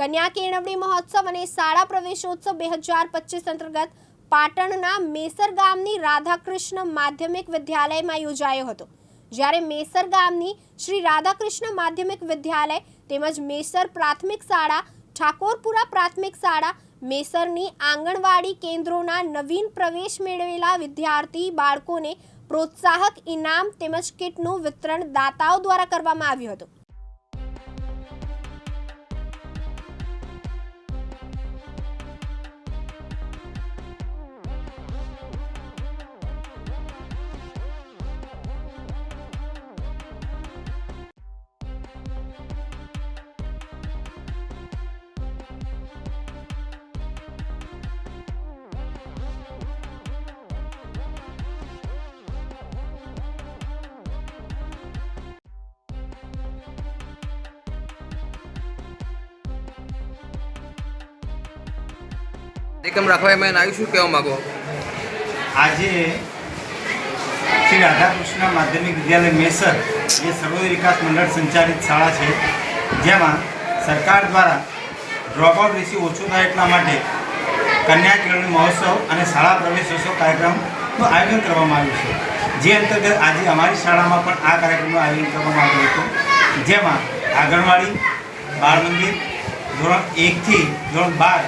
કન્યા કેળવણી મહોત્સવ અને શાળા પ્રવેશોત્સવ બે હજાર પચીસ અંતર્ગત પાટણના મેસર ગામની રાધાકૃષ્ણ માધ્યમિક વિદ્યાલયમાં યોજાયો હતો. જ્યારે મેસર ગામની શ્રી રાધાકૃષ્ણ માધ્યમિક વિદ્યાલય તેમજ મેસર પ્રાથમિક શાળા, ઠાકોરપુરા પ્રાથમિક શાળા, મેસરની આંગણવાડી કેન્દ્રોના નવીન પ્રવેશ મેળવેલા વિદ્યાર્થી બાળકોને પ્રોત્સાહક ઇનામ તેમજ કીટનું વિતરણ દાતાઓ દ્વારા કરવામાં આવ્યું હતું. એકમ રાખવા એમાં આવ્યું શું કહેવા માગો? આજે શ્રી રાધાકૃષ્ણ માધ્યમિક વિદ્યાલય મેસર, જે સર્વોદય વિકાસ મંડળ સંચાલિત શાળા છે, જેમાં સરકાર દ્વારા ડ્રોપઆઉટ રેશિયો ઓછો થાય એટલા માટે કન્યા કેળવણી મહોત્સવ અને શાળા પ્રવેશોત્સવ કાર્યક્રમનું આયોજન કરવામાં આવ્યું છે. જે અંતર્ગત આજે અમારી શાળામાં પણ આ કાર્યક્રમનું આયોજન કરવામાં આવ્યું હતું. જેમાં આંગણવાડી, બાળ મંદિર, ધોરણ એકથી ધોરણ બાર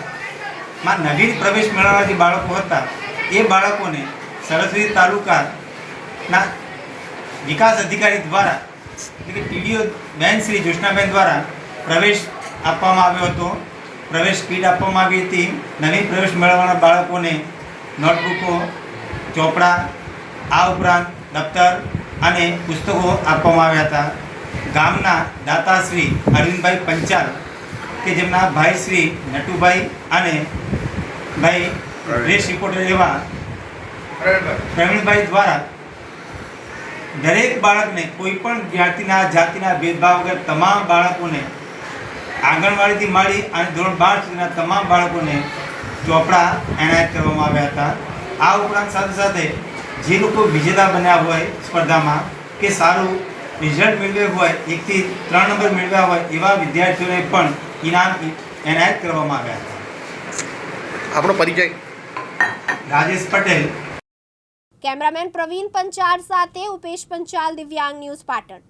માં નવીન પ્રવેશ મેળવવાના જે બાળકો હતા. એ બાળકોને સરસ્વતી તાલુકાના વિકાસ અધિકારી દ્વારા, એટલે કે ટીડીઓ બેન શ્રી જ્યોત્સનાબેન દ્વારા પ્રવેશ આપવામાં આવ્યો હતો. પ્રવેશ કીટ આપવામાં આવી હતી. નવીન પ્રવેશ મેળવવાના બાળકોને નોટબુકો, ચોપડા, આ ઉપરાંત દફતર અને પુસ્તકો આપવામાં આવ્યા હતા. ગામના દાતાશ્રી અરવિંદભાઈ પંચાલ કે જેમના ભાઈ શ્રી નટુભાઈ અને ભાઈ રેસ રિપોર્ટર એવા પ્રવીણભાઈ દ્વારા દરેક બાળકને કોઈ પણ જ્ઞાતિના જાતિના ભેદભાવ વગર તમામ બાળકોને આંગણવાડીથી માંડી અને ધોરણ બાર સુધીના તમામ બાળકોને ચોપડા એનાયત કરવામાં આવ્યા હતા. આ ઉપરાંત સાથે સાથે જે લોકો વિજેતા બન્યા હોય સ્પર્ધામાં કે સારું રિઝલ્ટ મેળવ્યું હોય એકથી ત્રણ નંબર મેળવ્યા હોય એવા વિદ્યાર્થીઓને પણ ઇનામ એનાયત કરવામાં આવ્યા હતા. આપણો પરિચય. રાજેશ પટેલ. કેમેરામેન પ્રવીણ પંચાલ સાથે ઉપેશ પંચાલ દિવ્યાંગ ન્યૂઝ પાટણ.